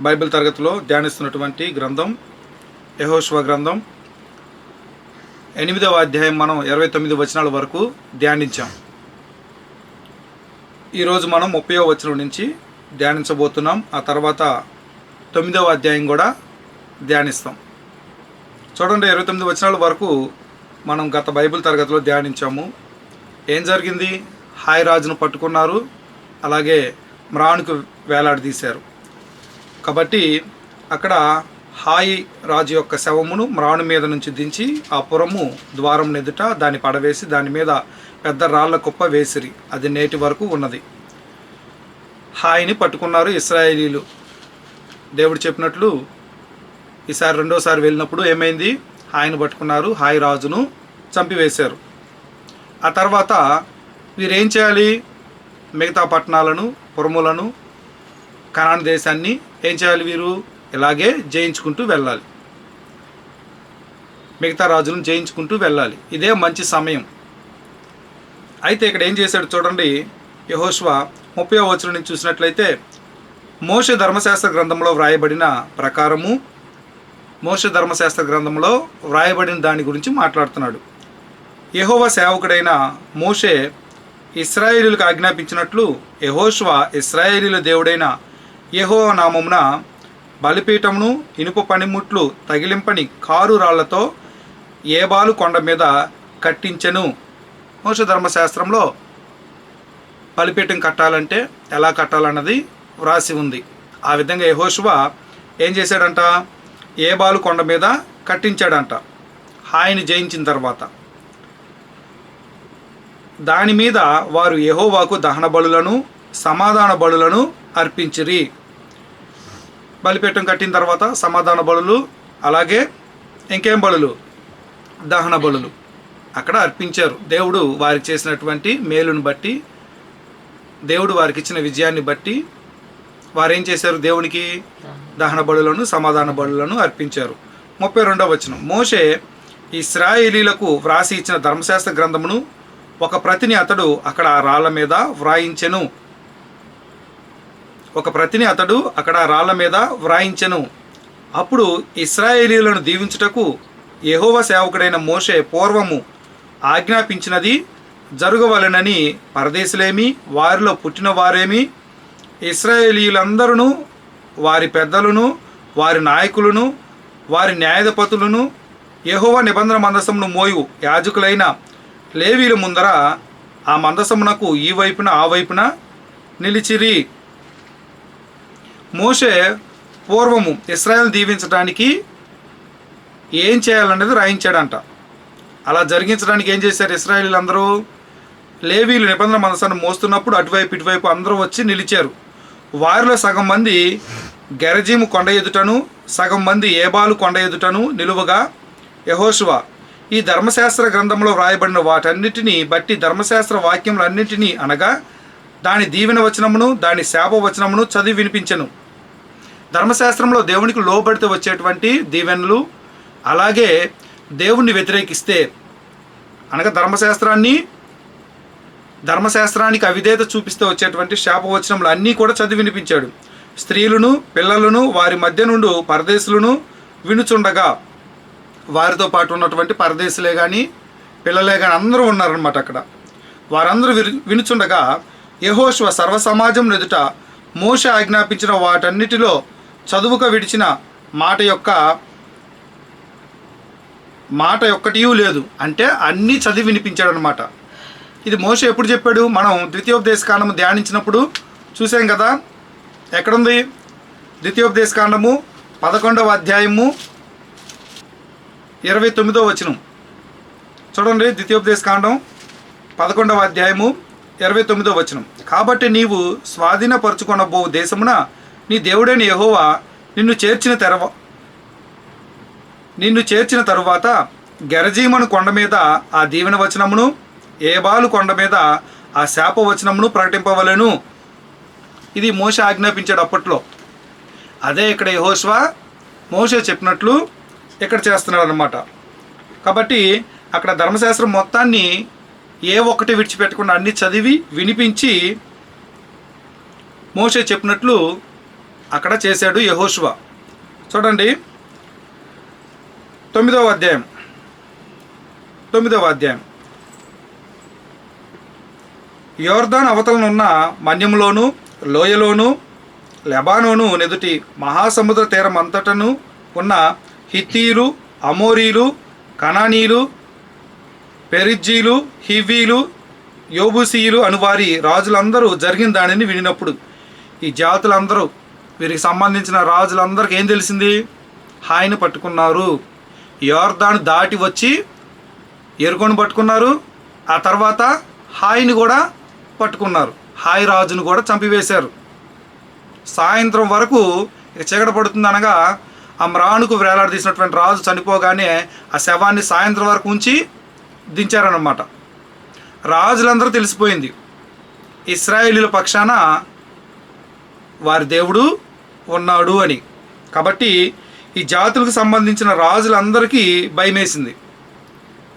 Bible తరగతిలో ధ్యానిస్తున్నటువంటి గ్రంథం యహోష్వ గ్రంథం. ఎనిమిదవ అధ్యాయం మనం ఇరవై తొమ్మిది వచనాల వరకు ధ్యానించాం. ఈరోజు మనం ముప్పయో వచనం నుంచి ధ్యానించబోతున్నాం. ఆ తర్వాత తొమ్మిదవ అధ్యాయం కూడా ధ్యానిస్తాం. చూడండి ఇరవై తొమ్మిది వచనాల వరకు మనం గత బైబిల్ తరగతిలో ధ్యానించాము. ఏం జరిగింది? హాయ్ రాజును పట్టుకున్నారు. అలాగే మ్రాణుకు వేలాడదీశారు. కాబట్టి అక్కడ హాయి రాజు యొక్క శవమును మ్రాణు మీద నుంచి దించి ఆ పురము ద్వారం ఎదుట దాన్ని పడవేసి దాని మీద పెద్ద రాళ్ళ కుప్ప వేసిరి. అది నేటి వరకు ఉన్నది. హాయిని పట్టుకున్నారు ఇస్రాయేలీలు. దేవుడు చెప్పినట్లు ఈసారి రెండోసారి వెళ్ళినప్పుడు ఏమైంది? హాయిని పట్టుకున్నారు హాయి రాజును చంపివేశారు. ఆ తర్వాత వీరేం చేయాలి? మిగతా పట్టణాలను పురములను కనాన్ దేశాన్ని ఏం చేయాలి వీరు? ఇలాగే జయించుకుంటూ వెళ్ళాలి. మిగతా రాజులను జయించుకుంటూ వెళ్ళాలి. ఇదే మంచి సమయం. అయితే ఇక్కడ ఏం చేశాడు చూడండి యహోష్వ ముప్పై వచనం నుంచి చూసినట్లయితే మోష ధర్మశాస్త్ర గ్రంథంలో వ్రాయబడిన ప్రకారము మోష ధర్మశాస్త్ర గ్రంథంలో వ్రాయబడిన దాని గురించి మాట్లాడుతున్నాడు. యహోవ సేవకుడైన మోషే ఇస్రాయేలీలకు ఆజ్ఞాపించినట్లు యహోష్వ ఇస్రాయేలీల దేవుడైన యహో నామమున బలిపీఠమును ఇనుప పనిముట్లు తగిలింపని కారు రాళ్ళతో ఏబాలు కొండ మీద కట్టించెను. మోష బలిపీఠం కట్టాలంటే ఎలా కట్టాలన్నది వ్రాసి ఉంది. ఆ విధంగా యహోశువ ఏం చేశాడంట? ఏబాలు కొండ మీద కట్టించాడంట. హాయిని జయించిన తర్వాత. దాని మీద వారు యహోవాకు దహన బలులను సమాధాన బలులను అర్పించిరి. బలిపీఠం కట్టిన తర్వాత సమాధాన బలులు అలాగే ఇంకేం బలులు? దహన బలులు. అక్కడ అర్పించారు. దేవుడు వారికి చేసినటువంటి మేలును బట్టి దేవుడు వారికి ఇచ్చిన విజయాన్ని బట్టి వారు ఏం చేశారు? దేవునికి దహన బలులను సమాధాన బలులను అర్పించారు. ముప్పై రెండవ వచనం. మోషే ఇస్రాయేలీలకు వ్రాసి ఇచ్చిన ధర్మశాస్త్ర గ్రంథమును ఒక ప్రతిని అతడు అక్కడ ఆ రాళ్ళ మీద వ్రాయించెను. ఒక ప్రతిని అతడు అక్కడ రాళ్ళ మీద వ్రాయించెను. అప్పుడు ఇస్రాయేలీలను దీవించుటకు యహోవ సేవకుడైన మోషే పూర్వము ఆజ్ఞాపించినది జరగవలెనని పరదేశులేమి వారిలో పుట్టిన వారేమి ఇస్రాయేలీలందరూ వారి పెద్దలను వారి నాయకులను వారి న్యాయాధిపతులను యహోవ నిబంధన మందసమును మోయు యాజకులైన లేవీల ముందర ఆ మందసమునకు ఈ వైపున ఆ వైపున నిలిచిరి. మోషే పూర్వము ఇస్రాయల్ దీవించడానికి ఏం చేయాలనేది రాయించాడంట. అలా జరిగించడానికి ఏం చేశారు ఇస్రాయలీలు అందరూ లేవీలు నిబంధన మనసాన్ని మోస్తున్నప్పుడు అటువైపు ఇటువైపు అందరూ వచ్చి నిలిచారు. వారిలో సగం మంది గెరజీము కొండ ఎదుటను సగం మంది ఏబాలు కొండ ఎదుటను నిలువగా యహోశువ ఈ ధర్మశాస్త్ర గ్రంథంలో వ్రాయబడిన వాటన్నిటినీ బట్టి ధర్మశాస్త్ర వాక్యములన్నిటినీ అనగా దాని దీవెన వచనమును దాని శాప వచనమును చదివి వినిపించను. ధర్మశాస్త్రంలో దేవునికి లోబడితే వచ్చేటువంటి దీవెనలు అలాగే దేవుణ్ణి వ్యతిరేకిస్తే అనగా ధర్మశాస్త్రాన్ని ధర్మశాస్త్రానికి అవిధేత చూపిస్తే వచ్చేటువంటి శాపవచనములు అన్నీ కూడా చదివి వినిపించాడు. స్త్రీలను పిల్లలను వారి మధ్య నుండి పరదేశులను వినుచుండగా వారితో పాటు ఉన్నటువంటి పరదేశులే కానీ పిల్లలే కానీ అందరూ ఉన్నారనమాట అక్కడ. వారందరూ వినుచుండగా యహోశ్వ సర్వసమాజం ఎదుట మోష ఆజ్ఞాపించిన వాటన్నిటిలో చదువుక విడిచిన మాట యొక్క మాట ఒక్కటియూ లేదు. అంటే అన్నీ చదివి వినిపించాడు అనమాట ఇది మోష ఎప్పుడు చెప్పాడు? మనం ద్వితీయోపదేశ కాండము ధ్యానించినప్పుడు చూసాం కదా. ఎక్కడుంది? ద్వితీయోపదేశ కాండము పదకొండవ అధ్యాయము ఇరవై తొమ్మిదో వచనం. చూడండి ద్వితీయోపదేశ కాండం పదకొండవ అధ్యాయము ఇరవై తొమ్మిదో వచనం. కాబట్టి నీవు స్వాధీనపరచుకొనబో దేశమున నీ దేవుడైన యహోవా నిన్ను చేర్చిన తెరవ నిన్ను చేర్చిన తరువాత గెరజీమను కొండ మీద ఆ దీవెన వచనమును ఏబాలు కొండ మీద ఆ శాప వచనమును ప్రకటింపవలెను. ఇది మోష ఆజ్ఞాపించాడు అప్పట్లో. అదే ఇక్కడ యహోష్వా మోష చెప్పినట్లు ఇక్కడ చేస్తున్నాడు అనమాట కాబట్టి అక్కడ ధర్మశాస్త్రం మొత్తాన్ని ఏ ఒక్కటి విడిచిపెట్టకుండా అన్ని చదివి వినిపించి మోషే చెప్పినట్లు అక్కడ చేశాడు యహోశువ చూడండి. తొమ్మిదవ అధ్యాయం. తొమ్మిదవ అధ్యాయం. యోర్దాన్ అవతలనున్న మన్యంలోను లోయలోను లెబానోను నెదుటి మహాసముద్ర తీరం అంతటను ఉన్న హిత్తీలు అమోరీలు కనానీలు పెరిజ్జీలు హివీలు యోబుసీయులు అని వారి రాజులందరూ జరిగిన దానిని వినినప్పుడు ఈ జాతులందరూ వీరికి సంబంధించిన రాజులందరికీ ఏం తెలిసింది? హాయిని పట్టుకున్నారు. యోర్దాను దాటి వచ్చి ఎరుకొని పట్టుకున్నారు. ఆ తర్వాత హాయిని కూడా పట్టుకున్నారు. హాయి రాజును కూడా చంపివేశారు. సాయంత్రం వరకు చీకట పడుతుంది అనగా ఆ మ్రాణుకు వేలాడదీసినటువంటి రాజు చనిపోగానే ఆ శవాన్ని సాయంత్రం వరకు ఉంచి దించారనమాట రాజులందరూ తెలిసిపోయింది. ఇస్రాయేలీల పక్షాన వారి దేవుడు ఉన్నాడు అని. కాబట్టి ఈ జాతులకు సంబంధించిన రాజులందరికీ భయమేసింది.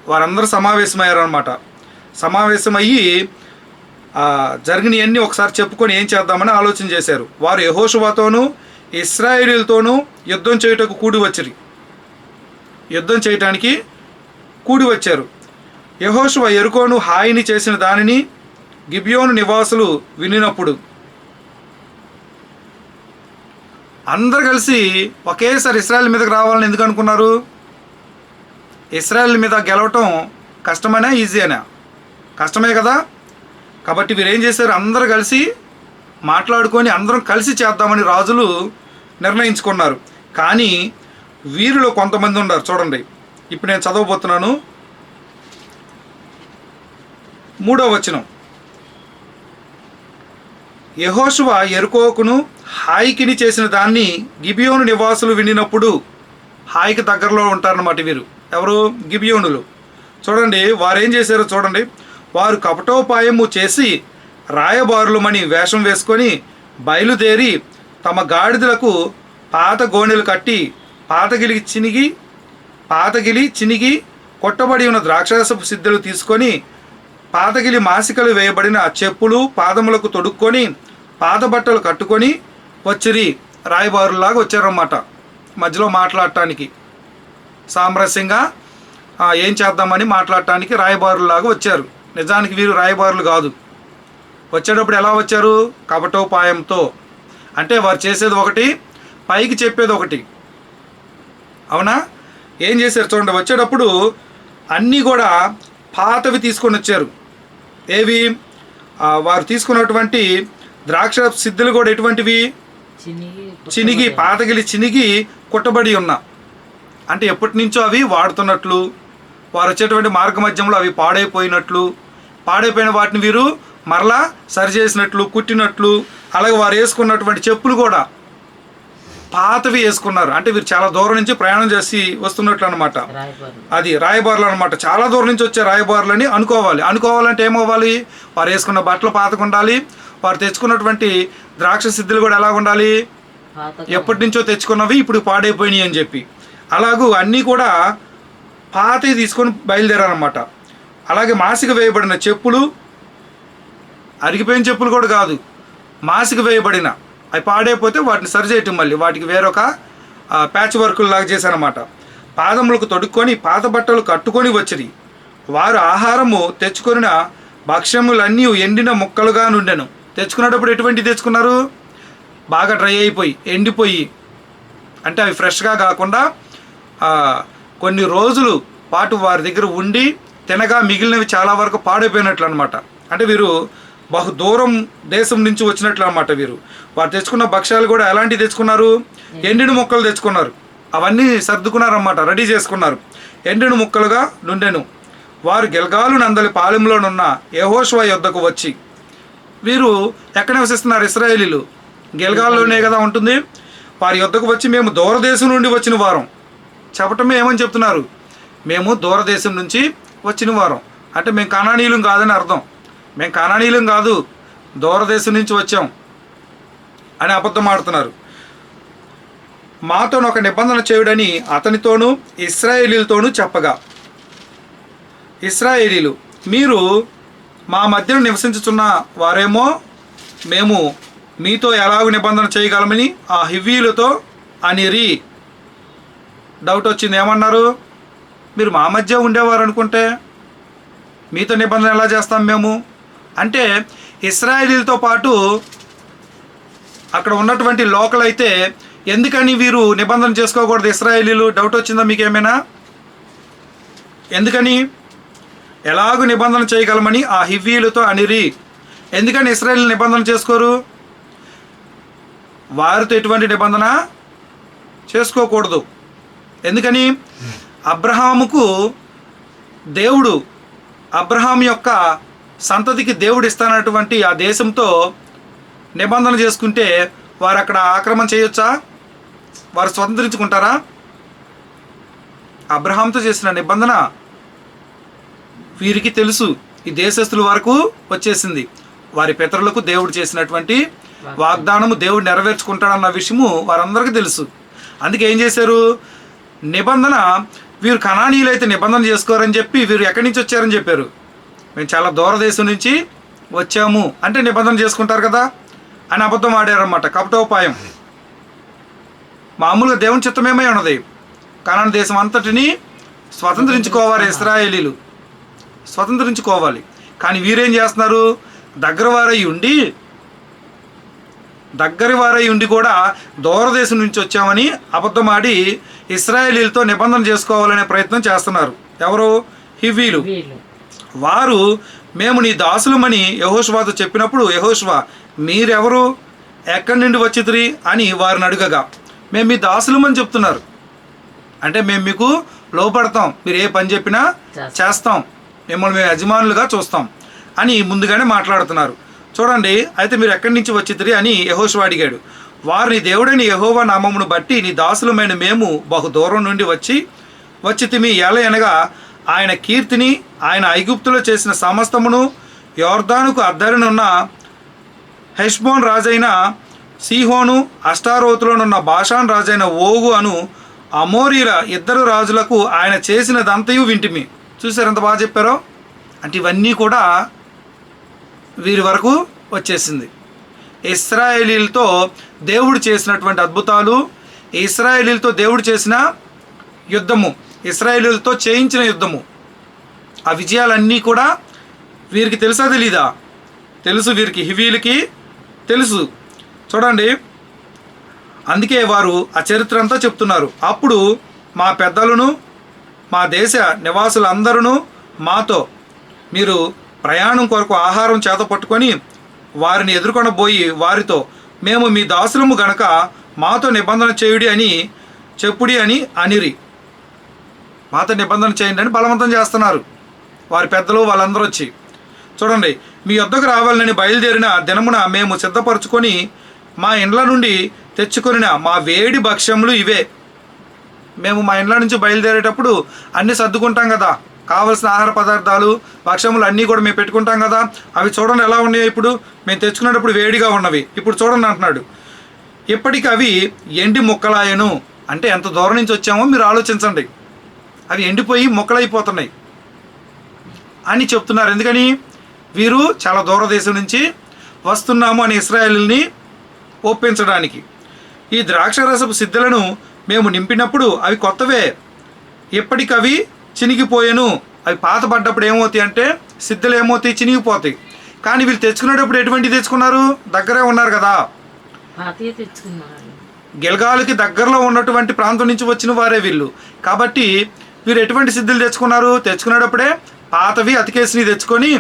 వారందరూ సమావేశమయ్యారనమాట సమావేశమయ్యి జరిగినవన్నీ ఒకసారి చెప్పుకొని ఏం చేద్దామని ఆలోచన చేశారు. వారు యహోషువాతోనూ ఇస్రాయేలీలతోనూ యుద్ధం చేయుటకు కూడి వచ్చిరి. యుద్ధం చేయటానికి కూడి వచ్చారు. యహోశువ ఎరుకోను హాయిని చేసిన దానిని గిబియోను నివాసులు వినినప్పుడు అందరు కలిసి ఒకేసారి ఇస్రాయల్ మీదకి రావాలని ఎందుకు అనుకున్నారు? ఇస్రాయల్ మీద గెలవటం కష్టమైనా? ఈజీనా కష్టమే కదా? కాబట్టి వీరేం ఏం చేశారు? అందరు కలిసి మాట్లాడుకొని అందరం కలిసి చేద్దామని రాజులు నిర్ణయించుకున్నారు. కానీ వీరిలో కొంతమంది ఉన్నారు. చూడండి. ఇప్పుడు నేను చదవబోతున్నాను. మూడో వచనం. యహోశువ ఎరుకోకును హాయికిని చేసిన దాన్ని గిబియోను నివాసులు వినినప్పుడు హాయికి దగ్గరలో ఉంటారన్నమాట వీరు. ఎవరు? గిబియోనులు. చూడండి వారేం చేశారో చూడండి. వారు కపటోపాయము చేసి రాయబారులమని వేషం వేసుకొని బయలుదేరి తమ గాడిదలకు పాత గోనెలు కట్టి పాతగిలి చినిగి పాతగిలి చినిగి కొట్టబడి ఉన్న ద్రాక్షరసపు సిద్ధులు తీసుకొని పాతగిలి మాసికలు వేయబడిన చెప్పులు పాదములకు తొడుక్కొని పాత బట్టలు కట్టుకొని వచ్చిరి. రాయబారులాగా వచ్చారన్నమాట మధ్యలో మాట్లాడటానికి. సామరస్యంగా ఏం చేద్దామని మాట్లాడటానికి రాయబారులాగా వచ్చారు. నిజానికి వీరు రాయబారులు కాదు. వచ్చేటప్పుడు ఎలా వచ్చారు? కపటోపాయంతో. అంటే వారు చేసేది ఒకటి పైకి చెప్పేది ఒకటి. అవునా? ఏం చేశారు చూడండి వచ్చేటప్పుడు అన్నీ కూడా పాతవి తీసుకొని వచ్చారు. ఏవి? వారు తీసుకున్నటువంటి ద్రాక్ష సిద్ధులు కూడా ఎటువంటివి? చినిగి చినిగి పాతగిలి చినిగి కుట్టబడి ఉన్న. అంటే ఎప్పటి నుంచో అవి వాడుతున్నట్లు వారు వచ్చేటువంటి మార్గ మధ్యంలో అవి పాడైపోయినట్లు పాడైపోయిన వాటిని వీరు మరలా సరిచేసినట్లు కుట్టినట్లు అలాగే వారు వేసుకున్నటువంటి చెప్పులు కూడా పాతవి వేసుకున్నారు. అంటే వీరు చాలా దూరం నుంచి ప్రయాణం చేసి వస్తున్నట్లు అనమాట అది రాయబారులు అనమాట చాలా దూరం నుంచి వచ్చే రాయబారులని అనుకోవాలి. అనుకోవాలంటే ఏమవ్వాలి? వారు వేసుకున్న బట్టలు పాతకు ఉండాలి వారు తెచ్చుకున్నటువంటి ద్రాక్ష సిద్ధులు కూడా ఎలా ఉండాలి ఎప్పటి నుంచో తెచ్చుకున్నవి ఇప్పుడు పాడైపోయినాయి అని చెప్పి. అలాగూ అన్నీ కూడా పాతవి తీసుకొని బయలుదేరారనమాట. అలాగే మాసిక వేయబడిన చెప్పులు అరిగిపోయిన చెప్పులు కూడా కాదు. మాసిక వేయబడిన అవి పాడైపోతే వాటిని సరిచేయటం మళ్ళీ. వాటికి వేరొక ప్యాచ్ వర్కులు లాగా చేశారనమాట పాదములకు తొడుక్కొని పాత బట్టలు కట్టుకొని వచ్చిరి. వారు ఆహారము తెచ్చుకొనిన భక్ష్యములన్నీ ఎండిన ముక్కలుగా నుండెను తెచ్చుకునేటప్పుడు ఎటువంటి తెచ్చుకున్నారు? బాగా డ్రై అయిపోయి ఎండిపోయి. అంటే అవి ఫ్రెష్గా కాకుండా కొన్ని రోజులు పాటు వారి దగ్గర ఉండి తినగా మిగిలినవి చాలా వరకు పాడైపోయినట్లు అనమాట అంటే వీరు బహు దూరం దేశం నుంచి వచ్చినట్లు అనమాట వీరు. వారు తెచ్చుకున్న భక్ష్యాలు కూడా ఎలాంటివి తెచ్చుకున్నారు? ఎండిన ముక్కలు తెచ్చుకున్నారు. అవన్నీ సర్దుకున్నారన్నమాట రెడీ చేసుకున్నారు. ఎండిన ముక్కలుగా నుండెను. వారు గెల్గాలు నందలి పాలెంలోనున్న యహోష్వా యొద్దకు వచ్చి వీరు ఎక్కడ నివసిస్తున్నారు ఇస్రాయేలీలు? గెల్గాల్లోనే కదా ఉంటుంది. వారి యొద్దకు వచ్చి మేము దూరదేశం నుండి వచ్చిన వారం. చెప్పటమే ఏమని చెప్తున్నారు? మేము దూరదేశం నుంచి వచ్చిన వారం. అంటే మేము కణానీయులం కాదని అర్థం. మేము కానానీయులం కాదు దూరదేశం నుంచి వచ్చాం అని అబద్ధం ఆడుతున్నారు. మాతో ఒక నిబంధన చేయుడని అతనితోనూ ఇస్రాయేలీలతోనూ చెప్పగా ఇస్రాయేలీలు మీరు మా మధ్యన నివసించుచున్న వారేమో మేము మీతో ఎలాగ నిబంధన చేయగలమని ఆ హివ్వీలతో అనిరి. డౌట్ వచ్చింది ఏమన్నారు? మీరు మా మధ్య ఉండేవారు అనుకుంటే మీతో నిబంధన ఎలా చేస్తాం మేము? అంటే ఇస్రాయేలీలతో పాటు అక్కడ ఉన్నటువంటి లోకల్ అయితే ఎందుకని వీరు నిబంధన చేసుకోకూడదు? ఇస్రాయేలీలు డౌట్ వచ్చిందా మీకు ఏమైనా ఎందుకని? ఎలాగూ నిబంధన చేయగలమని ఆ హివ్వీలతో అనిరి. ఎందుకని ఇస్రాయేల్ నిబంధన చేసుకోరు? వారితో ఎటువంటి నిబంధన చేసుకోకూడదు. ఎందుకని? అబ్రహాముకు దేవుడు అబ్రహాం యొక్క సంతతికి దేవుడు ఇస్తానటువంటి ఆ దేశంతో నిబంధన చేసుకుంటే వారు అక్కడ ఆక్రమణ చేయొచ్చా? వారు స్వతంత్రించుకుంటారా? అబ్రహాంతో చేసిన నిబంధన వీరికి తెలుసు. ఈ దేశస్తుల వరకు వచ్చేసింది. వారి పితరులకు దేవుడు చేసినటువంటి వాగ్దానము దేవుడు నెరవేర్చుకుంటాడన్న విషయము వారందరికీ తెలుసు. అందుకే ఏం చేశారు? నిబంధన వీరు కణానీయులు అయితే నిబంధన చేసుకోరని చెప్పి వీరు ఎక్కడి నుంచి వచ్చారని చెప్పారు? మేము చాలా దూరదేశం నుంచి వచ్చాము అంటే నిబంధన చేసుకుంటారు కదా అని అబద్ధం ఆడారన్నమాట. కపటోపాయం. మామూలుగా దేవుని చిత్తమేమై ఉన్నది. కానీ దేశం అంతటిని స్వతంత్రించుకోవాలి ఇస్రాయేలీలు. స్వతంత్రించుకోవాలి. కానీ వీరేం చేస్తున్నారు? దగ్గరవారై ఉండి దగ్గర వారై ఉండి కూడా దూరదేశం నుంచి వచ్చామని అబద్ధమాడి ఇస్రాయేలీలతో నిబంధన చేసుకోవాలనే ప్రయత్నం చేస్తున్నారు. ఎవరు? హివీలు వారు మేము నీ దాసులమని యహోష్వాతో చెప్పినప్పుడు యహోష్వా మీరెవరు? ఎక్కడి నుండి వచ్చిదిరి అని వారిని అడగగా మేము మీ దాసులమని చెప్తున్నారు. అంటే మేము మీకు లోపడతాం మీరు ఏ పని చెప్పినా చేస్తాం. మిమ్మల్ని మేము యజమానులుగా చూస్తాం. అని ముందుగానే మాట్లాడుతున్నారు. చూడండి అయితే మీరు ఎక్కడి నుంచి వచ్చిదిరి అని యహోష్వా అడిగాడు. వారిని దేవుడని యహోవా నామమును బట్టి నీ దాసులమైన మేము బహు దూరం నుండి వచ్చి వచ్చి తిమి ఎలా అనగా ఆయన కీర్తిని ఆయన ఐగుప్తులో చేసిన సమస్తమును యోర్ధానుకు అద్దరినున్న హెష్బోన్ రాజైన సీహోను అష్టారోతులోనున్న బాషాన్ రాజైన ఓగు అను అమోరీల ఇద్దరు రాజులకు ఆయన చేసినదంతయు వింటిమి. చూసారు ఎంత బాగా చెప్పారో? అంటే ఇవన్నీ కూడా వీరి వరకు వచ్చేసింది. ఇస్రాయేలీలతో దేవుడు చేసినటువంటి అద్భుతాలు ఇస్రాయేలీలతో దేవుడు చేసిన యుద్ధము ఇస్రాయేలీలతో చేయించిన యుద్ధము. ఆ విజయాలన్నీ కూడా వీరికి తెలుసా తెలీదా? తెలుసు వీరికి హివీలకి తెలుసు. చూడండి. అందుకే వారు ఆ చరిత్ర అంతా చెప్తున్నారు. అప్పుడు మా పెద్దలను మా దేశ నివాసులందరూ మాతో మీరు ప్రయాణం కొరకు ఆహారం చేత పట్టుకొని వారిని ఎదుర్కొనబోయి వారితో మేము మీ దాసులము గనక మాతో నిబంధన చేయుడి అని చెప్పుడి అని అనిరి. మాతో నిబంధన చేయండి అని బలవంతం చేస్తున్నారు. వారి పెద్దలు వాళ్ళందరూ వచ్చి చూడండి మీ వద్దకు రావాలని బయలుదేరిన దినమున మేము సిద్ధపరచుకొని మా ఇండ్ల నుండి తెచ్చుకొనిన మా వేడి భక్ష్యములు ఇవే. మేము మా ఇండ్ల నుంచి బయలుదేరేటప్పుడు అన్నీ సర్దుకుంటాం కదా. కావలసిన ఆహార పదార్థాలు భక్ష్యములు అన్నీ కూడా మేము పెట్టుకుంటాం కదా. అవి చూడండి ఎలా ఉన్నాయో ఇప్పుడు. మేము తెచ్చుకునేటప్పుడు వేడిగా ఉన్నవి. ఇప్పుడు చూడండి అంటున్నాడు. ఇప్పటికి అవి ఎండి ముక్కలాయను. అంటే ఎంత దూరం నుంచి వచ్చామో మీరు ఆలోచించండి. అవి ఎండిపోయి మొక్కలైపోతున్నాయి. అని చెప్తున్నారు. ఎందుకని? వీరు చాలా దూరదేశం నుంచి వస్తున్నాము అని ఇస్రాయేల్ని ఒప్పించడానికి. ఈ ద్రాక్షరసపు సిద్ధలను మేము నింపినప్పుడు అవి కొత్తవే. ఎప్పటికవి చినిగిపోయాను. అవి పాతపడ్డప్పుడు ఏమవుతాయి అంటే సిద్ధలు ఏమవుతాయి? చినిగిపోతాయి. కానీ వీళ్ళు తెచ్చుకునేటప్పుడు ఎటువంటి తెచ్చుకున్నారు? దగ్గరే ఉన్నారు కదా. గిల్గాలకి దగ్గరలో ఉన్నటువంటి ప్రాంతం నుంచి వచ్చిన వారే వీళ్ళు. కాబట్టి వీరు ఎటువంటి సిద్ధులు తెచ్చుకున్నారు? తెచ్చుకునేటప్పుడే పాతవి అతికేసినవి తెచ్చుకొని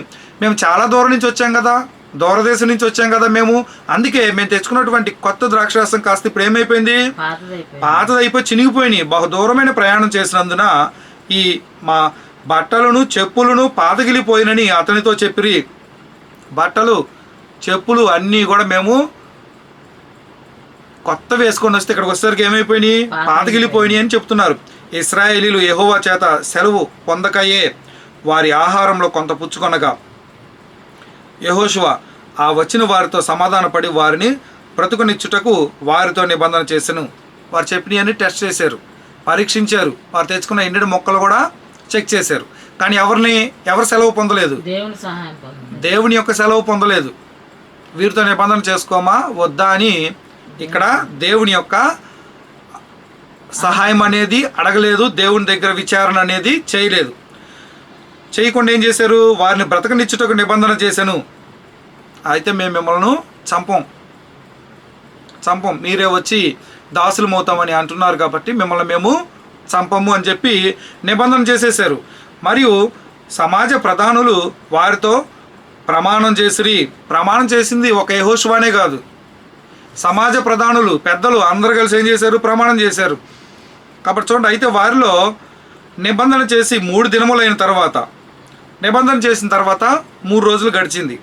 మేము చాలా దూరం నుంచి వచ్చాం కదా దూరదేశం నుంచి వచ్చాం కదా మేము. అందుకే మేము తెచ్చుకున్నటువంటి కొత్త ద్రాక్షరసం కాస్త ఇప్పుడు ఏమైపోయింది? పాతదైపోయింది. పాతది అయిపోయి చినిగిపోయినాయి. బహు దూరమైన ప్రయాణం చేసినందున ఈ మా బట్టలను చెప్పులను పాతగిలిపోయినని అతనితో చెప్పిరి. బట్టలు చెప్పులు అన్నీ కూడా మేము కొత్త వేసుకొని వస్తే ఇక్కడికి వచ్చేసరికి ఏమైపోయినాయి? పాతగిలిపోయినాయి. పాతగిలిపోయినాయి అని చెప్తున్నారు. ఇస్రాయేలీలు యెహోవా చేత సెలవు పొందకయే వారి ఆహారంలో కొంత పుచ్చుకొనగా యహోశువ ఆ వచ్చిన వారితో సమాధానపడి వారిని బ్రతుకునిచ్చుటకు వారితో నిబంధన చేసెను. వారు చెప్పినవన్నీ టెస్ట్ చేశారు పరీక్షించారు వారు తెచ్చుకున్న ఎండిన మొక్కలు కూడా చెక్ చేశారు. కానీ ఎవరిని ఎవరు సెలవు పొందలేదు. దేవుని యొక్క సెలవు పొందలేదు. వీరితో నిబంధన చేసుకోమా వద్దా అని ఇక్కడ దేవుని యొక్క సహాయం అనేది అడగలేదు దేవుని దగ్గర విచారణ అనేది చేయలేదు. చేయకుండా ఏం చేశారు? వారిని బ్రతకనిచ్చుటకు నిబంధన చేశాను. అయితే మేము మిమ్మల్ని చంపం. చంపం. మీరే వచ్చి దాసులమవుతామని అంటున్నారు కాబట్టి మిమ్మల్ని మేము చంపము అని చెప్పి నిబంధన చేసేసారు మరియు సమాజ ప్రధానులు వారితో ప్రమాణం చేసిరి. ప్రమాణం చేసింది ఒక యహోశువానే కాదు. సమాజ ప్రధానులు పెద్దలు అందరు కలిసి ఏం చేశారు? ప్రమాణం చేశారు. కాబట్టి చూడండి అయితే వారిలో నిబంధన చేసి మూడు దినములైన తర్వాత నిబంధన చేసిన తర్వాత మూడు రోజులు గడిచింది.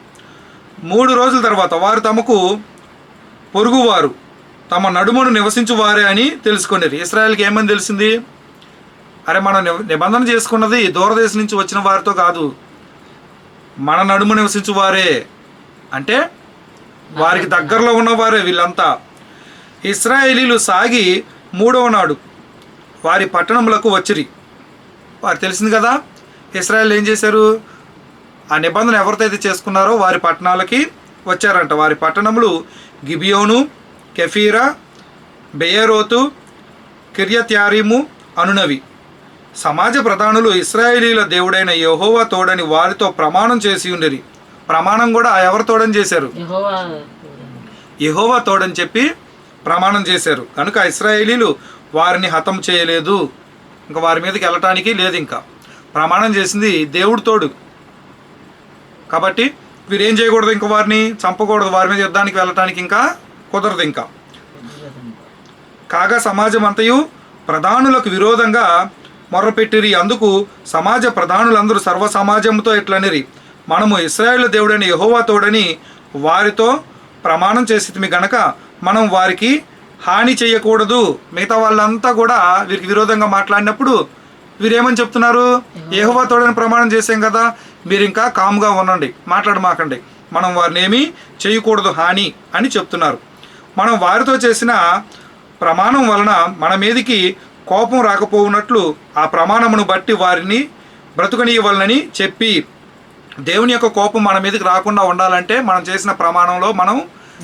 మూడు రోజుల తర్వాత వారు తమకు పొరుగువారు తమ నడుమును నివసించు వారే అని తెలుసుకునేది ఇస్రాయల్కి ఏమని తెలిసింది? అరే మనం నిబంధన చేసుకున్నది దూరదేశం నుంచి వచ్చిన వారితో కాదు. మన నడుము నివసించు వారే అంటే వారికి దగ్గరలో ఉన్నవారే వీళ్ళంతా. ఇస్రాయేలీలు సాగి మూడవ నాడు వారి పట్టణములకు వచ్చిరి. వారు తెలిసింది కదా? ఇస్రాయేల్ ఏం చేశారు? ఆ నిబంధన ఎవరితో అయితే చేసుకున్నారో వారి పట్టణాలకి వచ్చారంట. వారి పట్టణములు గిబియోను కెఫీరా బెయరోతు కిర్యత్యారీము అనునవి. సమాజ ప్రధానులు ఇస్రాయేలీల దేవుడైన యెహోవా తోడని వారితో ప్రమాణం చేసి ఉండేది ప్రమాణం కూడా ఎవరి తోడని చేశారు? యెహోవా తోడని చెప్పి ప్రమాణం చేశారు. కనుక ఇస్రాయేలీలు వారిని హతం చేయలేదు. ఇంకా వారి మీదకి వెళ్ళటానికి లేదు ఇంకా. ప్రమాణం చేసింది దేవుడు తోడు. కాబట్టి వీరేం చేయకూడదు ఇంక వారిని చంపకూడదు వారి మీద యుద్ధానికి వెళ్ళటానికి ఇంకా కుదరదు ఇంకా. కాగా సమాజం అంతయు ప్రధానులకు విరోధంగా మొర్రపెట్టిరి. అందుకు సమాజ ప్రధానులందరూ సర్వ సమాజంతో ఇట్లనిరి మనము ఇస్రాయేల్ దేవుడైన యహోవా తోడని వారితో ప్రమాణం చేసి గనక మనం వారికి హాని చేయకూడదు. మిగతా వాళ్ళంతా కూడా వీరికి విరోధంగా మాట్లాడినప్పుడు వీరేమని చెప్తున్నారు? ఏహోవా తోడని ప్రమాణం చేసాం కదా మీరు ఇంకా కామ్గా ఉండండి మాట్లాడమాకండి. మనం వారిని ఏమీ చేయకూడదు హాని అని చెప్తున్నారు. మనం వారితో చేసిన ప్రమాణం వలన మన మీదికి కోపం రాకపోవునట్లు ఆ ప్రమాణమును బట్టి వారిని బ్రతుకనీయవలనని చెప్పి దేవుని యొక్క కోపం మన మీదకి రాకుండా ఉండాలంటే మనం చేసిన ప్రమాణంలో మనం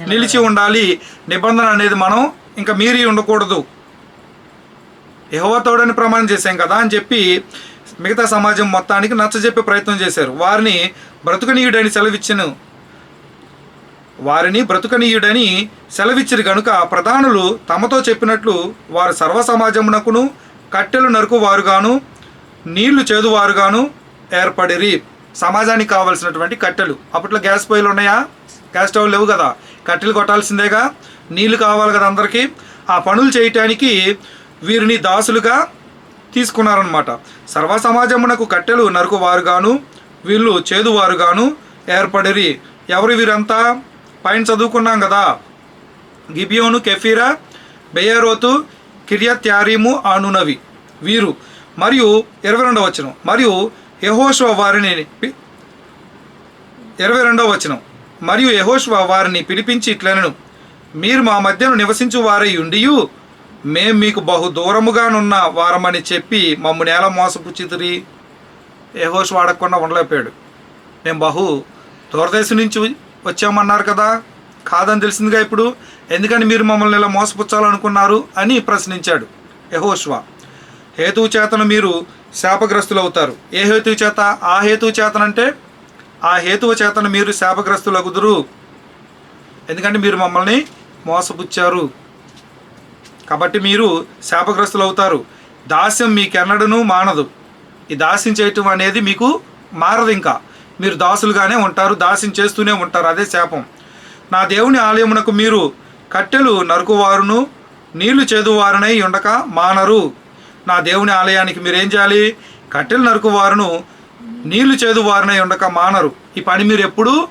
నిలిచి ఉండాలి. నిబంధన అనేది మనం ఇంకా మీరి ఉండకూడదు. యహోవతోడని ప్రమాణం చేశాం కదా అని చెప్పి మిగతా సమాజం మొత్తానికి నచ్చజెప్పే ప్రయత్నం చేశారు. వారిని బ్రతుకనీయుడని సెలవిచ్చను. వారిని బ్రతుకనీయుడని సెలవిచ్చిరు గనుక ప్రధానులు తమతో చెప్పినట్లు వారు సర్వ సమాజమునకును కట్టెలు నరుకువారుగాను నీళ్ళు చేదువారుగాను ఏర్పడిరి. సమాజానికి కావలసినటువంటి కట్టెలు. అప్పట్లో గ్యాస్ పొయ్యిలు ఉన్నాయా? గ్యాస్ స్టవ్ లేవు కదా. కట్టెలు కొట్టాల్సిందేగా? నీళ్ళు కావాలి కదా అందరికీ. ఆ పనులు చేయటానికి వీరిని దాసులుగా తీసుకున్నారనమాట సర్వ సమాజమునకు కట్టెలు నరుకువారుగాను వీళ్ళు చేదువారుగాను ఏర్పడిరి. ఎవరు వీరంతా? పైన చదువుకున్నాం కదా. గిబియోను కెఫీరా బెయరోతు కిర్యత్యారీము అనునవి వీరు. మరియు ఇరవై రెండవ వచనం. మరియు యహోష్వ వారిని పి- ఇరవై రెండవ వచనం. మరియు యహోష్వ వారిని పిలిపించి ఇట్లనను మీరు మా మధ్యను నివసించు వారై ఉండియు మేం మీకు బహు దూరముగానున్న వారమని చెప్పి మమ్మల్ని ఎలా మోసపుచ్చితిరి యహోష్వ వాడకుండా ఉండలేకపోయాడు. మేము బహు దూరదేశం నుంచి వచ్చామన్నారు కదా? కాదని తెలిసిందిగా ఇప్పుడు? ఎందుకని మీరు మమ్మల్ని ఇలా మోసపుచ్చాలనుకున్నారు అని ప్రశ్నించాడు యహోష్వా. హేతువు చేతను మీరు శాపగ్రస్తులు అవుతారు ఏ హేతువు చేత? ఆ హేతువు చేతనంటే ఆ హేతువు చేతను మీరు శాపగ్రస్తులగుదురు. ఎందుకంటే మీరు మమ్మల్ని మోసపుచ్చారు. కాబట్టి మీరు శాపగ్రస్తులు అవుతారు. దాస్యం మీకెన్నడను మానదు. ఈ దాస్యం చేయటం అనేది మీకు మారదు ఇంకా. మీరు దాసులుగానే ఉంటారు దాస్యం చేస్తూనే ఉంటారు అదే శాపం. నా దేవుని ఆలయమునకు మీరు కట్టెలు నరుకువారును నీళ్ళు చేదువారునై ఉండక మానరు. నా దేవుని ఆలయానికి మీరు ఏం చేయాలి? కట్టెలు నరుకువారును నీళ్ళు చేదువారునై ఉండక మానరు. ఈ పని మీరు ఎప్పుడూ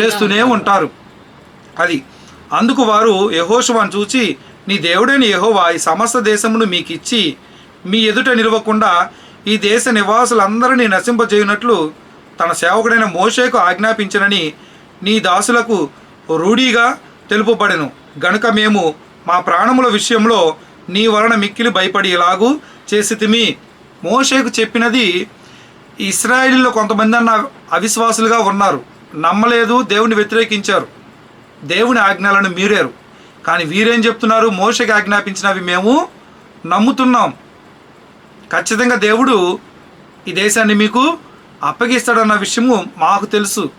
చేస్తూనే ఉంటారు. అది. అందుకు వారు యహోషువాను చూచి నీ దేవుడైన యహోవా ఈ సమస్త దేశమును మీకు ఇచ్చి మీ ఎదుట నిలవకుండా ఈ దేశ నివాసులందరినీ నశింపజేయునట్లు తన సేవకుడైన మోషేకు ఆజ్ఞాపించనని నీ దాసులకు రూఢీగా తెలుపబడెను. గనుక మేము మా ప్రాణముల విషయంలో నీ వలన మిక్కిలి భయపడి ఇలాగూ చేసితిమి మోషేకు చెప్పినది ఇస్రాయేలీలో కొంతమంది అన్న అవిశ్వాసులుగా ఉన్నారు. నమ్మలేదు దేవుని వ్యతిరేకించారు. దేవుని ఆజ్ఞలను మీరేరు. కానీ వీరేం చెప్తున్నారు? మోషకి ఆజ్ఞాపించినవి మేము నమ్ముతున్నాం. ఖచ్చితంగా దేవుడు ఈ దేశాన్ని మీకు అప్పగిస్తాడన్న విషయము మాకు తెలుసు.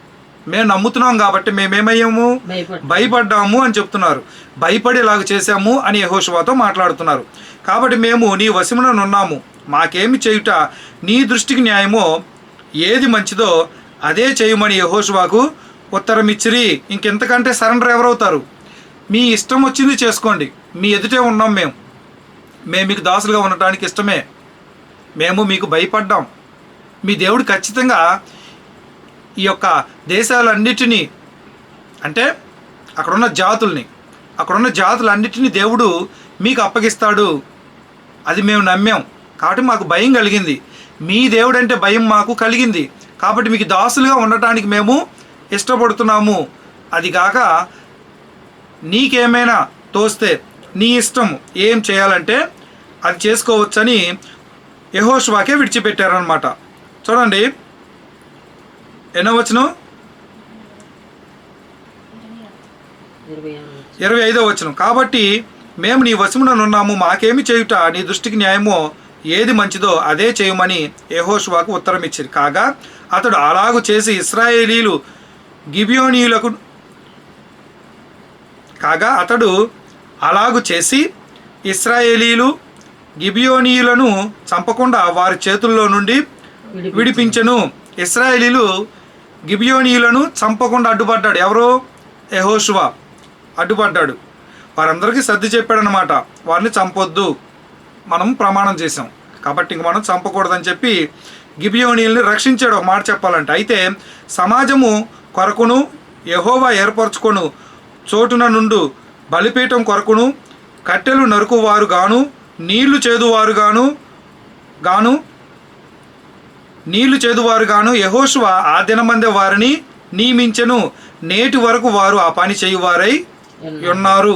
మేము నమ్ముతున్నాం కాబట్టి మేమేమయ్యాము? భయపడ్డా భయపడ్డాము అని చెప్తున్నారు. భయపడి ఇలాగ చేశాము అని యహోషువాతో మాట్లాడుతున్నారు. కాబట్టి మేము నీ వశమున ఉన్నాము. మాకేమి చేయుట? నీ దృష్టికి న్యాయమో ఏది మంచిదో అదే చేయమని యహోషువాకు ఉత్తరం ఇచ్చిరి ఇంకెంతకంటే సరెండర్ ఎవరవుతారు? మీ ఇష్టం వచ్చింది చేసుకోండి. మీ ఎదుటే ఉన్నాం మేము. మేము మీకు దాసులుగా ఉండటానికి ఇష్టమే. మేము మీకు భయపడ్డాం. మీ దేవుడు ఖచ్చితంగా ఈ యొక్క దేశాలన్నిటినీ అంటే అక్కడున్న జాతుల్ని అక్కడున్న జాతులన్నిటినీ దేవుడు మీకు అప్పగిస్తాడు. అది మేము నమ్మాం. కాబట్టి మాకు భయం కలిగింది. మీ దేవుడు అంటే భయం మాకు కలిగింది. కాబట్టి మీకు దాసులుగా ఉండటానికి మేము ఇష్టపడుతున్నాము. అది కాక నీకేమైనా తోస్తే నీ ఇష్టం ఏం చేయాలంటే అది చేసుకోవచ్చని యహోష్వాకే విడిచిపెట్టారనమాట చూడండి. ఎన్నో వచనం? ఇరవై ఐదో వచనం. కాబట్టి మేము నీ వశముననున్నాము మాకేమి చేయుట నీ దృష్టికి న్యాయమో ఏది మంచిదో అదే చేయమని యహోష్వాకు ఉత్తరం ఇచ్చింది కాగా అతడు అలాగు చేసి ఇస్రాయేలీలు గిబియోనీయులకు కాగా అతడు అలాగు చేసి ఇస్రాయేలీలు గిబియోనీయులను చంపకుండా వారి చేతుల్లో నుండి విడిపి- విడిపించెను. ఇస్రాయేలీలు గిబియోనీయులను చంపకుండా అడ్డుపడ్డాడు. ఎవరు? యెహోషువ. అడ్డుపడ్డాడు. వారందరికీ సర్ది చెప్పాడనమాట వారిని చంపొద్దు. మనం ప్రమాణం చేసాం కాబట్టి ఇంక మనం చంపకూడదని చెప్పి గిబియోనీయుల్ని రక్షించాడు. ఒక మాట చెప్పాలంటే అయితే సమాజము కొరకును యహోవా ఏర్పరచుకొను. చోటున నుండు బలిపీఠం కొరకును కట్టెలు నరుకువారు గాను నీళ్ళు చేదువారు గాను గాను నీళ్ళు చేదువారుగాను యహోషువ ఆ దినమందే వారిని నియమించెను. నేటి వరకు వారు ఆ పని చేయువారై ఉన్నారు.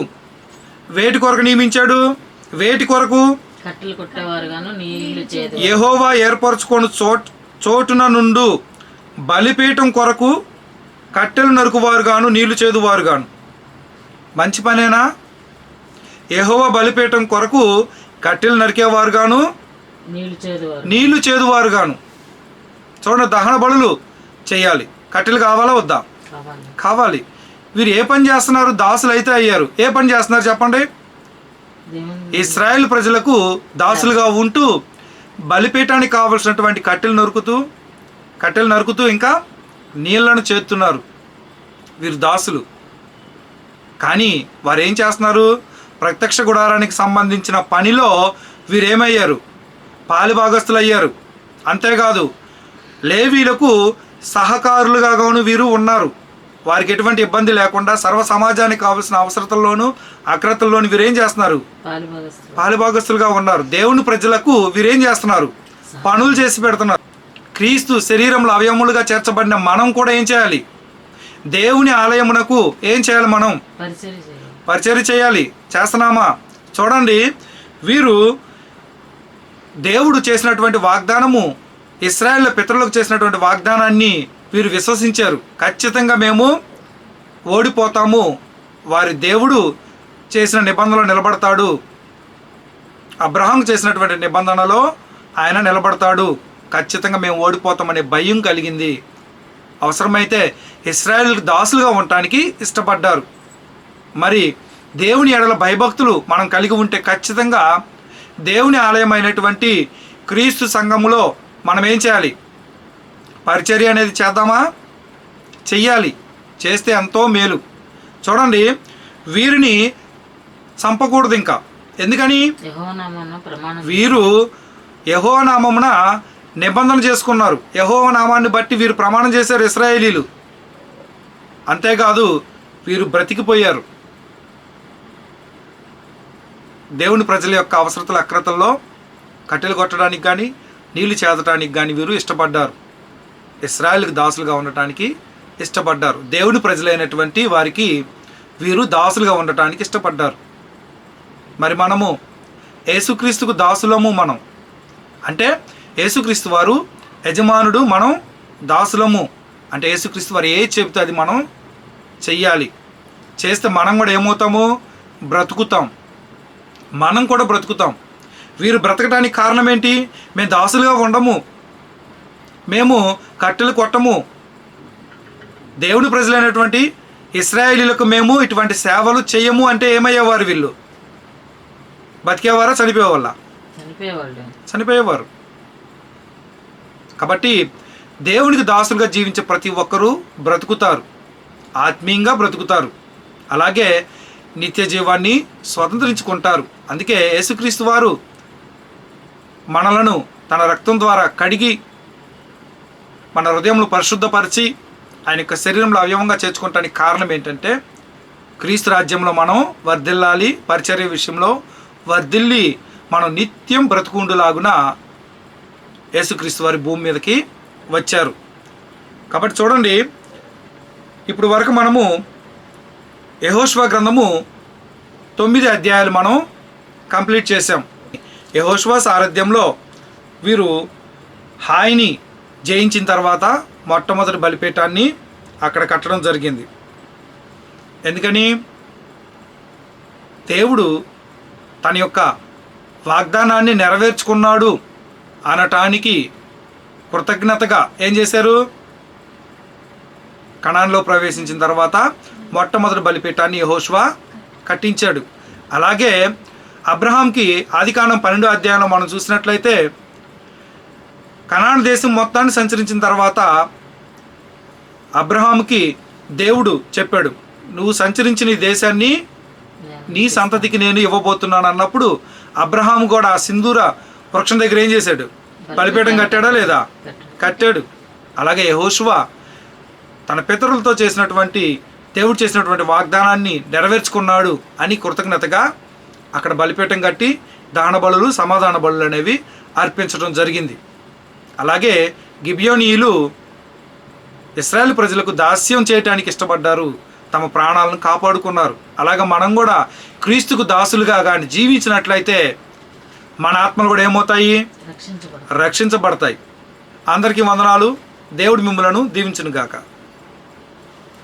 వేటి కొరకు నియమించాడు? వేటి కొరకు? గాను యెహోవా ఏర్పరచుకొని చోట్ చోటున నుండు బలిపీఠం కొరకు కట్టెలు నరుకువారు గాను నీళ్ళు చేదువారు గాను మంచి పనేనా? యెహోవా బలిపీఠం కొరకు కట్టెలు నరికేవారు గాను నీళ్ళు చేదువారు. నీళ్ళు చేదువారు గాను చూడండి దహన బలులు చేయాలి. కట్టెలు కావాలా వద్దా? కావాలి. వీరు ఏ పని చేస్తున్నారు? దాసులు అయితే అయ్యారు. ఏ పని చేస్తున్నారు చెప్పండి? ఇస్రాయేల్ ప్రజలకు దాసులుగా ఉంటూ బలిపీఠానికి కావలసినటువంటి కట్టెలు నరుకుతూ కట్టెలు నరుకుతూ ఇంకా నీళ్ళను చేస్తున్నారు వీరు దాసులు. కానీ వారు ఏం చేస్తున్నారు? ప్రత్యక్ష గుడారానికి సంబంధించిన పనిలో వీరేమయ్యారు? పాలిభాగస్తులు అయ్యారు అంతేకాదు లేవీలకు సహకారులుగా గాను వీరు ఉన్నారు. వారికి ఎటువంటి ఇబ్బంది లేకుండా సర్వ సమాజానికి కావలసిన అవసరతల్లోనూ అక్రతల్లోనూ వీరేం చేస్తున్నారు? పాలిభాగస్తులు పాలిభాగస్తులుగా ఉన్నారు. దేవుని ప్రజలకు వీరేం చేస్తున్నారు? పనులు చేసి పెడుతున్నారు. క్రీస్తు శరీరంలో అవయములుగా చేర్చబడిన మనం కూడా ఏం చేయాలి? దేవుని ఆలయమునకు ఏం చేయాలి మనం? పరిచయం చేయాలి. చేస్తున్నామా? చూడండి వీరు దేవుడు చేసినటువంటి వాగ్దానము ఇస్రాయేల్ పితరులకు చేసినటువంటి వాగ్దానాన్ని వీరు విశ్వసించారు. ఖచ్చితంగా మేము ఓడిపోతాము. వారి దేవుడు చేసిన నిబంధనలో నిలబడతాడు. అబ్రహాం చేసినటువంటి నిబంధనలో ఆయన నిలబడతాడు. ఖచ్చితంగా మేము ఓడిపోతామనే భయం కలిగింది. అవసరమైతే ఇస్రాయేల్ దాసులుగా ఉండటానికి ఇష్టపడ్డారు. మరి దేవుని ఎడల భయభక్తులు మనం కలిగి ఉంటే ఖచ్చితంగా దేవుని ఆలయమైనటువంటి క్రీస్తు సంఘములో మనం ఏం చేయాలి? పరిచర్య అనేది చేద్దామా? చెయ్యాలి. చేస్తే ఎంతో మేలు. చూడండి వీరిని చంపకూడదు ఇంకా. ఎందుకని? వీరు యహో నామమున నిబంధన చేసుకున్నారు. యహోవ నామాన్ని బట్టి వీరు ప్రమాణం చేశారు ఇస్రాయేలీలు. అంతేకాదు వీరు బ్రతికిపోయారు. దేవుని ప్రజల యొక్క అవసరతల అక్రతల్లో కట్టెలు కొట్టడానికి కానీ నీళ్ళు చేదటానికి కానీ వీరు ఇష్టపడ్డారు. ఇస్రాయల్కి దాసులుగా ఉండటానికి ఇష్టపడ్డారు. దేవుని ప్రజలైనటువంటి వారికి వీరు దాసులుగా ఉండటానికి ఇష్టపడ్డారు. మరి మనము యేసుక్రీస్తుకు దాసులము మనం. అంటే యేసుక్రీస్తు వారు యజమానుడు మనం దాసులము. అంటే యేసుక్రీస్తు వారు ఏ చెబితే అది మనం చెయ్యాలి. చేస్తే మనం కూడా ఏమవుతాము? బ్రతుకుతాం. మనం కూడా బ్రతుకుతాం. వీరు బ్రతకడానికి కారణం ఏంటి? మేము దాసులుగా ఉండము. మేము కట్టెలు కొట్టము. దేవుని ప్రజలైనటువంటి ఇస్రాయేలీలకు మేము ఇటువంటి సేవలు చేయము అంటే ఏమయ్యేవారు వీళ్ళు? బతికేవారా? చనిపోయేవాళ్ళ. చనిపోయేవారు. కాబట్టి దేవునికి దాసులుగా జీవించే ప్రతి ఒక్కరూ బ్రతుకుతారు. ఆత్మీయంగా బ్రతుకుతారు. అలాగే నిత్య జీవాన్ని స్వతంత్రించుకుంటారు. అందుకే యేసుక్రీస్తు వారు మనలను తన రక్తం ద్వారా కడిగి మన హృదయంలో పరిశుద్ధపరిచి ఆయన యొక్క శరీరంలో అవయవంగా చేర్చుకోవటానికి కారణం ఏంటంటే క్రీస్తు రాజ్యంలో మనం వర్ధిల్లాలి పరిచర్య విషయంలో వర్ధిల్లి మనం నిత్యం బ్రతుకుండులాగున యేసుక్రీస్తు వారి భూమి మీదకి వచ్చారు. కాబట్టి చూడండి ఇప్పుడు వరకు మనము యహోష్వా గ్రంథము తొమ్మిది అధ్యాయాలు మనం కంప్లీట్ చేసాం యహోష్వా సారథ్యంలో వీరు హాయిని జయించిన తర్వాత మొట్టమొదటి బలిపీఠాన్ని అక్కడ కట్టడం జరిగింది. ఎందుకని? దేవుడు తన యొక్క వాగ్దానాన్ని నెరవేర్చుకున్నాడు. అనటానికి కృతజ్ఞతగా ఏం చేశారు? కణాన్లో ప్రవేశించిన తర్వాత మొట్టమొదటి బలిపీఠాన్ని యహోష్వా కట్టించాడు. అలాగే అబ్రహాంకి ఆదికాండం పన్నెండో అధ్యాయంలో మనం చూసినట్లయితే కనాన్ దేశం మొత్తాన్ని సంచరించిన తర్వాత అబ్రహాంకి దేవుడు చెప్పాడు నువ్వు సంచరించిన ఈ దేశాన్ని నీ సంతతికి నేను ఇవ్వబోతున్నాను అన్నప్పుడు అబ్రహాం కూడా ఆ సింధూర వృక్షం దగ్గర ఏం చేశాడు? బలిపీఠం కట్టాడా. లేదా? కట్టాడు. అలాగే యెహోషువ తన పితరులతో చేసినటువంటి దేవుడు చేసినటువంటి వాగ్దానాన్ని నెరవేర్చుకున్నాడు అని కృతజ్ఞతగా అక్కడ బలిపీఠం కట్టి దాన బలులు సమాధాన బలులు అనేవి అర్పించడం జరిగింది. అలాగే గిబియోనీయులు ఇస్రాయేల్ ప్రజలకు దాస్యం చేయటానికి ఇష్టపడ్డారు. తమ ప్రాణాలను కాపాడుకున్నారు. అలాగే మనం కూడా క్రీస్తుకు దాసులుగా కానీ జీవించినట్లయితే మన ఆత్మలు కూడా ఏమవుతాయి? రక్షించబడు రక్షించబడతాయి. అందరికీ వందనాలు. దేవుడి మిమ్మలను దీవించును గాక